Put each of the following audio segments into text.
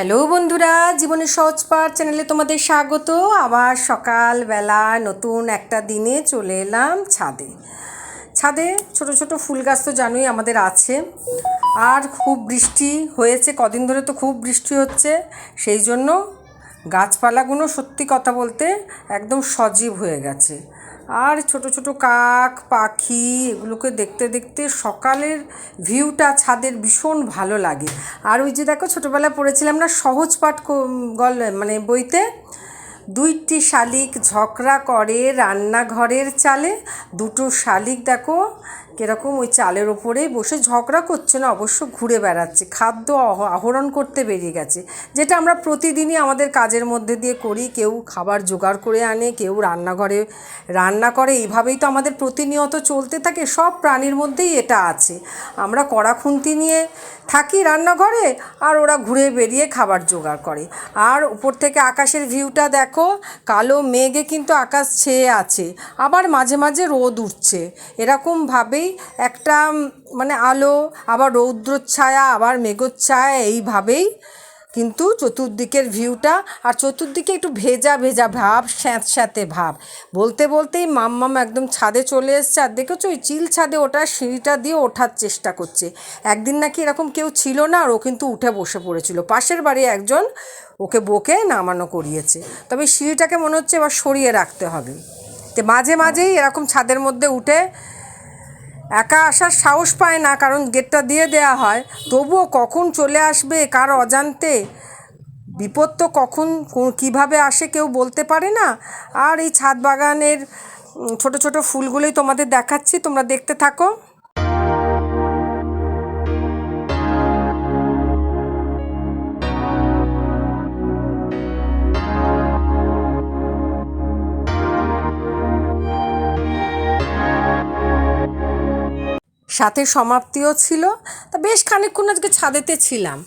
Hello বন্ধুরা, জীবনের সহজ পাঠ চ্যানেলে তোমাদের স্বাগত। আবার সকালবেলা নতুন একটা দিনে চলে এলাম ছাদে। ছাদে ছোট ছোট ফুল গাছ তো জানোই আমাদের আছে। আর খুব বৃষ্টি হয়েছে, কদিন ধরে তো খুব বৃষ্টি হচ্ছে। সেই জন্য গাছপালাগুলো সত্যি কথা বলতে একদম সজীব হয়ে গেছে। আর ছোট ছোট কাক, পাখি এগুলোকে দেখতে দেখতে সকালের ভিউটা ছাদের ভীষণ ভালো লাগে। আর ওই যে দেখো ছোটোবেলায় পড়েছিলাম না সহজ পাঠ গল মানে বইতে? দুইটি শালিক ঝগড়া করে রান্নাঘরের চালে, দুটো শালিক দেখো কীরকম ওই চালের ওপরেই বসে ঝগড়া করছে না, অবশ্য ঘুরে বেড়াচ্ছে, খাদ্য আহ- আহরণ করতে বেরিয়ে গেছে, যেটা আমরা প্রতিদিনই আমাদের কাজের মধ্যে দিয়ে করি, কেউ খাবার জোগাড় করে আনে, কেউ রান্নাঘরে রান্না করে, এইভাবেই তো আমাদের প্রতিনিয়ত চলতে থাকে, সব প্রাণীর মধ্যেই এটা আছে, আমরা কড়া খুন্তি নিয়ে থাকি রান্নাঘরে, আর ওরা ঘুরে বেরিয়ে খাবার জোগাড় করে, আর উপর থেকে আকাশের ভিউটা দেখো, কালো মেঘে কিন্তু আকাশ ছেয়ে আছে, আবার মাঝে মাঝে রোদ উঠছে, এরকমভাবেই একটা মানে আলো, আবার রৌদ্রচ্ছায়া, আবার মেঘচ্ছায়া, এইভাবেই কিন্তু চতুর্দিকের ভিউটা, আর চতুর্দিকে একটু ভেজা ভেজা ভাব স্যাঁতস্যাঁতে ভাব। বলতে বলতেই মাম্মাম একদম ছাদে চলে এসছে, আর দেখেছ ওই চিল ছাদে ওটা, সিঁড়িটা দিয়ে ওঠার চেষ্টা করছে। একদিন নাকি এরকম কেউ ছিল না, আর ও কিন্তু উঠে বসে পড়েছিল। পাশের বাড়ি একজন ওকে বকে নামানো করিয়েছে। তবে সিঁড়িটাকে মনে হচ্ছে এবার সরিয়ে রাখতে হবে। তো মাঝে, মাঝেই এরকম ছাদের মধ্যে উঠে একা আসার সাহস পায় না, কারণ গেটটা দিয়ে দেয়া হয়। তবুও কখন চলে আসবে, কার অজান্তে? বিপদ তো কখন কীভাবে আসে কেউ বলতে পারে না। আর এই ছাদ বাগানের ছোট ছোট ফুলগুলোই তোমাদের দেখাচ্ছি, তোমরা দেখতে থাকো। সাথে সমাপ্তিও ছিল। তা বেশ খানিকক্ষণ আজকে ছাদেতে ছিলাম।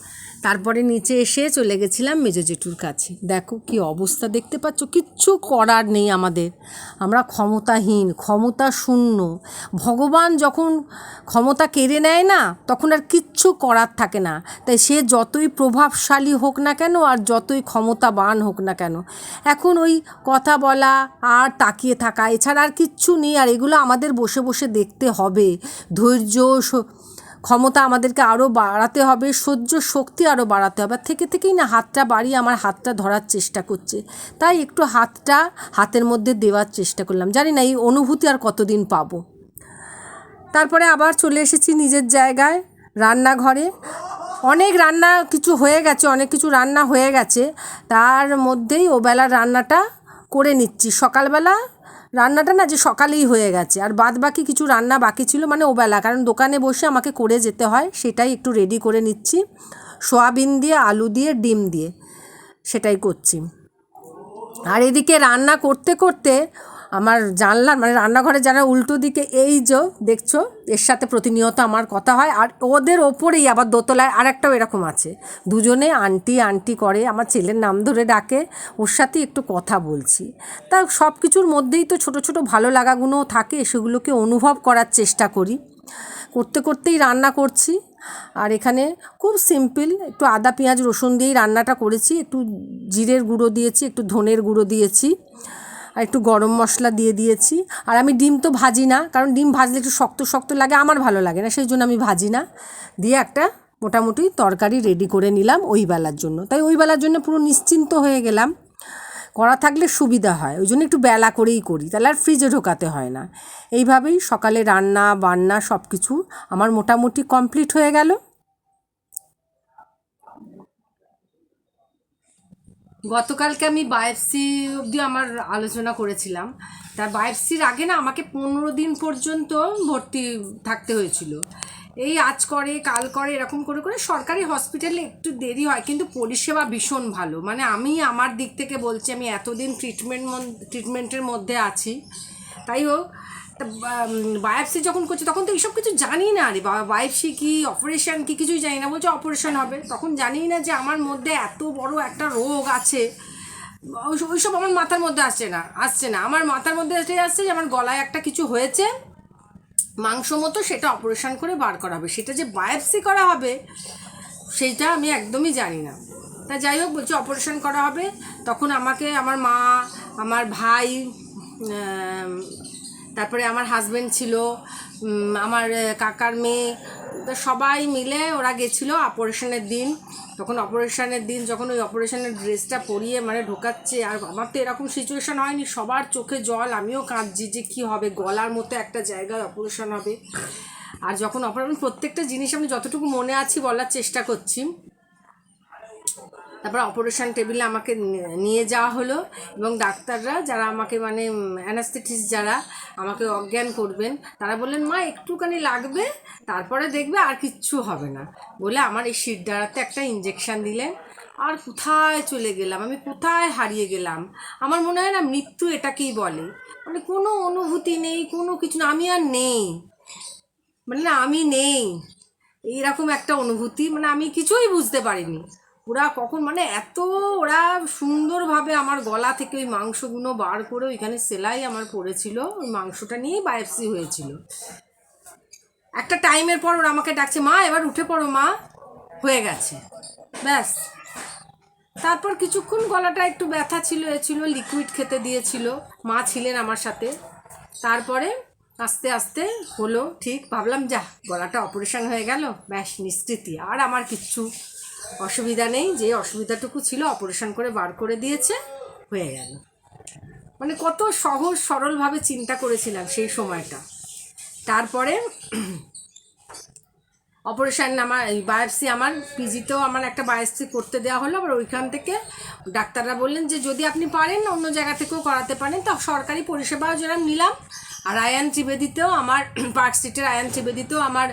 তারপরে নিচে এসে চলে গেছিলাম মেজো জেঠুর কাছে। দেখো কি অবস্থা দেখতে পাচ্ছ? কিচ্ছু করার নেই আমাদের। আমরা ক্ষমতাহীন, ক্ষমতা শূন্য। ভগবান যখন ক্ষমতা কেড়ে নেয় না, তখন আর কিচ্ছু করার থাকে না। তাই সে যতই প্রভাবশালী হোক না কেন, আর যতই ক্ষমতাবান হোক না কেন, এখন ওই কথা বলা আর তাকিয়ে থাকা, এছাড়া আর কিচ্ছু নেই। আর এগুলো আমাদের বসে বসে দেখতে হবে। ধৈর্য ক্ষমতা আমাদেরকে আরও বাড়াতে হবে, সহ্য শক্তি আরও বাড়াতে হবে। থেকে থেকেই না হাতটা বাড়িয়ে আমার হাতটা ধরার চেষ্টা করছে। তাই একটু হাতটা হাতের মধ্যে দেওয়ার চেষ্টা করলাম। জানি না এই অনুভূতি আর কতদিন পাবো। তারপরে আবার চলে এসেছি নিজের জায়গায়, রান্নাঘরে। অনেক রান্না কিছু হয়ে গেছে, অনেক কিছু রান্না হয়ে গেছে। তার মধ্যেই ওবেলার রান্নাটা করে নিচ্ছি। সকালবেলা রান্নাটা না যে সকালেই হয়ে গেছে। আর বাদ বাকি কিছু রান্না বাকি ছিল মানে ওবেলা। কারণ দোকানে বসে আমাকে করে যেতে হয়, সেটাই একটু রেডি করে নিচ্ছি। সোয়াবিন দিয়ে, আলু দিয়ে, ডিম দিয়ে, সেটাই করছি। আর এদিকে রান্না করতে করতে আমার জানলার মানে রান্নাঘরে যারা উল্টো দিকে এই যে দেখছ, এর সাথে প্রতিনিয়ত আমার কথা হয়। আর ওদের ওপরেই আবার দোতলায় আরেকটাও এরকম আছে। দুজনে আন্টি আন্টি করে, আমার ছেলের নাম ধরে ডাকে, ওর সাথে একটু কথা বলছি। তা সব কিছুর মধ্যেই তো ছোট ছোট ভালো লাগাগুলোও থাকে, সেগুলোকে অনুভব করার চেষ্টা করি। করতে করতেই রান্না করছি। আর এখানে খুব সিম্পল, একটু আদা, পেঁয়াজ, রসুন দিয়েই রান্নাটা করেছি। একটু জিরের গুঁড়ো দিয়েছি, একটু ধনের গুঁড়ো দিয়েছি। আর একটু গরম মশলা দিয়ে দিয়েছি। আর আমি ডিম তো ভাজি না, কারণ ডিম ভাজলে একটু শক্ত শক্ত লাগে, আমার ভালো লাগে না, সেই জন্য আমি ভাজি না। দিয়ে একটা মোটামুটি তরকারি রেডি করে নিলাম ওই বেলার জন্য। তাই ওই বেলার জন্য পুরো নিশ্চিন্ত হয়ে গেলাম। করা থাকলে সুবিধা হয়, ওই জন্য একটু বেলা করেই করি, তাহলে আর ফ্রিজে ঢোকাতে হয় না। এইভাবেই সকালে রান্না, বান্না সব কিছু আমার মোটামুটি কমপ্লিট হয়ে গেল। গতকালকে আমি বায়োপসি অবধি আমার আলোচনা করেছিলাম। তার বায়োপসির আগে না আমাকে পনেরো দিন পর্যন্ত ভর্তি থাকতে হয়েছিল। এই আজ করে, কাল করে, এরকম করে করে সরকারি হসপিটালে একটু দেরি হয়, কিন্তু পরিষেবা ভীষণ ভালো। মানে আমি আমার দিক থেকে বলছি, আমি এতদিন ট্রিটমেন্ট ট্রিটমেন্টের মধ্যে আছি। তাই হোক বায়োপসি যখন করছে, তখন তো এইসব কিছু জানি না রে। বাবা বায়োপসি কি অপারেশন কী, কিছুই জানি না। বলছে অপারেশন হবে। তখন জানি না যে আমার মধ্যে এত বড় একটা রোগ আছে। ওইসব আমার মাথার মধ্যে আসছে না আসছে না। আমার মাথার মধ্যে এটাই আসছে যে আমার গলায় একটা কিছু হয়েছে। মাংস মতো সেটা অপারেশান করে বার করা হবে। সেটা যে বায়োপসি করা হবে সেইটা আমি একদমই জানি না। তা যাই হোক, বলছি অপারেশন করা হবে। তখন আমাকে আমার মা, আমার ভাই তারপরে আমার হাজবেন্ড ছিল আমার কাকার মেয়ে, তো সবাই মিলে ওরা গেছিল অপারেশনের দিন। তখন অপারেশনের দিন যখন ওই অপারেশনের ড্রেসটা পরিয়ে মানে ঢোকাচ্ছে, আর আমার তো এরকম সিচুয়েশান হয়নি, সবার চোখে জল, আমিও কাঁদছি যে কী হবে, গলার মতো একটা জায়গায় অপারেশন হবে। আর যখন অপারেশন প্রত্যেকটা জিনিস আমি যতটুকু মনে আছি বলার চেষ্টা করছি। তারপর অপারেশন টেবিলে আমাকে নিয়ে যাওয়া হলো এবং ডাক্তাররা যারা আমাকে মানে অ্যানাস্থেটিস যারা আমাকে অজ্ঞান করবেন, তারা বললেন, মা, একটুখানি লাগবে, তারপরে দেখবে আর কিচ্ছু হবে না। বলে আমার এই শির দ্বারাতে একটা ইঞ্জেকশন দিলেন। আর কোথায় চলে গেলাম? আমি কোথায় হারিয়ে গেলাম? আমার মনে হয় না মৃত্যু এটাকেই বলে। মানে কোনো অনুভূতি নেই, কোনো কিছু না, আমি আর নেই। মানে না, আমি নেই। এইরকম একটা অনুভূতি মানে আমি কিছুই বুঝতে পারিনি। ওরা কখন মানে এত ওরা সুন্দরভাবে আমার গলা থেকে ওই মাংসগুলো বার করে ওইখানে সেলাই আমার পড়েছিল ওই মাংসটা নিয়েই বায়োপসি হয়েছিল। একটা টাইমের পর ওরা আমাকে ডাকছে, মা, এবার উঠে পড়ো মা। হয়ে গেছে। ব্যাস। তারপর কিছুক্ষণ গলাটা একটু ব্যথা ছিল, এ ছিল লিকুইড খেতে দিয়েছিল। মা ছিলেন আমার সাথে। তারপরে আস্তে আস্তে হলো, ঠিক, ভাবলাম, যা, গলাটা অপারেশন হয়ে গেল। ব্যাস, নিষ্কৃতি, আর আমার কিচ্ছু। অসুবিধা নেই, যে অসুবিধাটুকু ছিল অপারেশন করে বার করে দিয়েছে, হয়ে গেল। মানে কত সহজ সরলভাবে চিন্তা করেছিলাম সেই সময়টা। তারপরে অপারেশন আমার এই বায়োপসি আমার পিজিতেও আমার একটা বায়োপসি করতে দেওয়া হলো, আবার ওইখান থেকে ডাক্তাররা বললেন যে যদি আপনি পারেন অন্য জায়গা থেকেও করাতে পারেন, তো সরকারি পরিষেবাও যেরকম নিলাম আর আয়ান ত্রিবেদীতেও আমার পার্ক স্ট্রিটের আয়ান ত্রিবেদীতেও আমার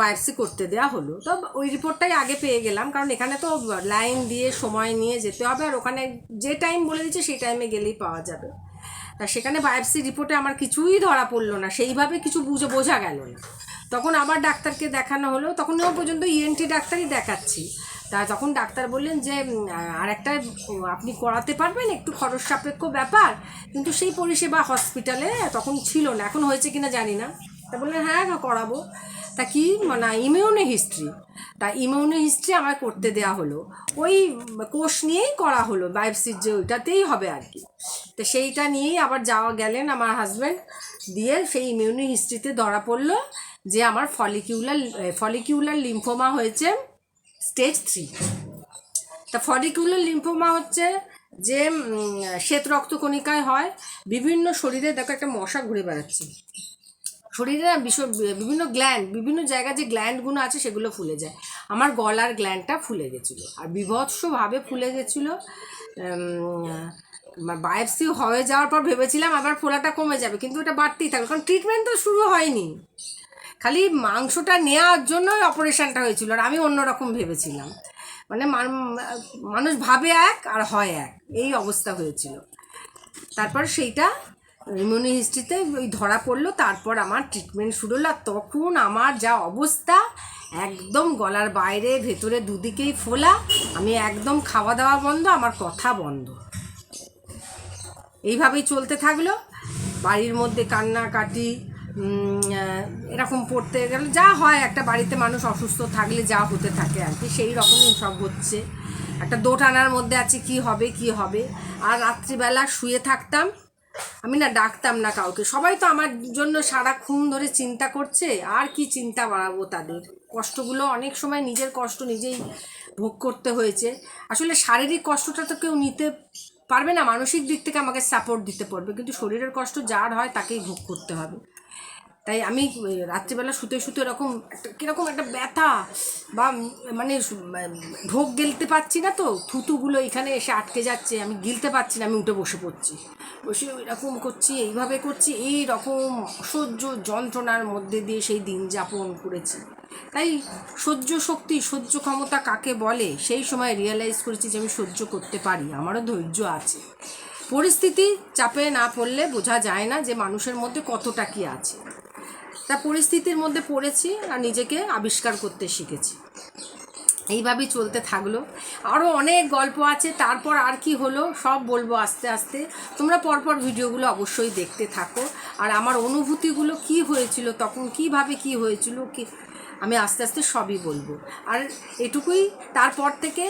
বায়োপসি করতে দেওয়া হলো। তো ওই রিপোর্টটাই আগে পেয়ে গেলাম, কারণ এখানে তো লাইন দিয়ে সময় নিয়ে যেতে হবে, আর ওখানে যে টাইম বলে দিচ্ছে সেই টাইমে গেলেই পাওয়া যাবে। তা সেখানে বায়োপসি রিপোর্টে আমার কিছুই ধরা পড়ল না, সেইভাবে কিছু বুঝে বোঝা গেল না। তখন আবার ডাক্তারকে দেখানো হলো, তখন ও পর্যন্ত ইএনটি ডাক্তারই দেখাচ্ছি। তা তখন ডাক্তার বললেন যে আর একটা আপনি করাতে পারবেন একটু খরচ সাপেক্ষ ব্যাপার, কিন্তু সেই পরিষেবা হসপিটালে তখন ছিল না, এখন হয়েছে কিনা জানি না। তা বললেন হ্যাঁ করাবো। তা কি মানে ইমিউনি হিস্ট্রি। তা ইমিউনি হিস্ট্রি আমার করতে দেওয়া হলো। ওই কোষ নিয়েই করা হলো, বায়োপসির যে ওইটাতেই হবে আর কি। তো সেইটা নিয়েই আবার যাওয়া গেলেন আমার হাজব্যান্ড, দিয়ে সেই ইমিউনি হিস্ট্রিতে ধরা পড়ল যে, আমার ফলিকিউলার ফলিকিউলার লিম্ফোমা হয়েছে। স্টেজ থ্রি তা ফলিকিউলার লিম্ফোমা হচ্ছে যে শ্বেত রক্তকণিকায় হয়, বিভিন্ন শরীরে দেখো একটা মশা ঘুরে বেড়াচ্ছে। শরীরে না বিভিন্ন গ্ল্যান্ড বিভিন্ন জায়গায় যে গ্ল্যান্ডগুলো আছে সেগুলো ফুলে যায়। আমার গলার গ্ল্যান্ডটা ফুলে গেছিল, আর বিভৎসভাবে ফুলে গেছিল বায়োপসি হয়ে যাওয়ার পর ভেবেছিলাম আবার ফোলাটা কমে যাবে, কিন্তু ওটা বাড়তেই থাকবে কারণ ট্রিটমেন্ট তো শুরু হয়নি। খালি মাংসটা নেওয়ার জন্যই অপারেশনটা হয়েছিল আর আমি অন্যরকম ভেবেছিলাম। মানে মানুষ ভাবে এক আর হয় এক, এই অবস্থা হয়েছিল। তারপর সেইটা ইমিউনি হিস্ট্রিতে ওই ধরা পড়ল, তারপর আমার ট্রিটমেন্ট শুরু হলো তখন আমার যা অবস্থা, একদম গলার বাইরে, ভেতরে দুদিকেই ফোলা, আমি একদম খাওয়া দাওয়া বন্ধ, আমার কথা বন্ধ। এইভাবেই চলতে থাকল। বাড়ির মধ্যে কান্নাকাটি এরকম পড়তে গেল যা হয়, একটা বাড়িতে মানুষ অসুস্থ থাকলে যা হতে থাকে আর কি, সেই রকমই সব হচ্ছে। একটা দোটানার মধ্যে আছে, কি হবে কি হবে। আর রাত্রিবেলা শুয়ে থাকতাম, আমি না ডাকতাম না কাউকে। সবাই তো আমার জন্য সারাক্ষণ ধরে চিন্তা করছে, আর কি চিন্তা বাড়াবো তাদের? কষ্টগুলো অনেক সময় নিজের কষ্ট নিজেই ভোগ করতে হয়েছে। আসলে শারীরিক কষ্টটা তো কেউ নিতে পারবে না, মানসিক দিক থেকে আমাকে সাপোর্ট দিতে পারবে কিন্তু শরীরের কষ্ট যার হয় তাকেই ভোগ করতে হবে। তাই আমি রাত্রিবেলা শুতে শুতে এরকম একটা, কীরকম একটা ব্যথা বা মানে ঢোক গেলতে পারছি না তো, থুতুগুলো এখানে এসে আটকে যাচ্ছে, আমি গিলতে পারছি না, আমি উঠে বসে পড়ছি। বসে এরকম করছি, এইভাবে করছি এই রকম অসহ্য যন্ত্রণার মধ্যে দিয়ে সেই দিন যাপন করেছি। তাই সহ্য শক্তি, সহ্য ক্ষমতা কাকে বলে, সেই সময় রিয়েলাইজ করেছি যে আমি সহ্য করতে পারি, আমারও ধৈর্য আছে। পরিস্থিতি চাপে না পড়লে বোঝা যায় না যে মানুষের মধ্যে কতটা কী আছে। তা পরিস্থিতির মধ্যে পড়েছি আর নিজেকে আবিষ্কার করতে শিখেছি। এইভাবেই চলতে থাকল। আরও অনেক গল্প আছে, তারপর আর কি হলো সব বলব আস্তে আস্তে। তোমরা পরপর ভিডিওগুলো অবশ্যই দেখতে থাকো। আর আমার অনুভূতিগুলো কি হয়েছিল, তখন কীভাবে কি হয়েছিল, কি আমি আস্তে আস্তে সবই বলব। আর এটুকুই তারপর থেকে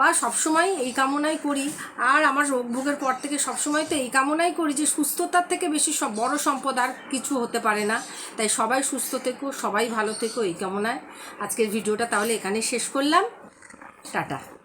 বা সবসময় এই কামনাই করি। আর আমার রোগ ভোগের পর থেকে সবসময় তো এই কামনাই করি যে সুস্থতার থেকে বেশি সব বড়ো সম্পদ আর কিছু হতে পারে না। তাই সবাই সুস্থ থেকো, সবাই ভালো থেকো এই কামনায়। আজকের ভিডিওটা তাহলে এখানে শেষ করলাম। টাটা।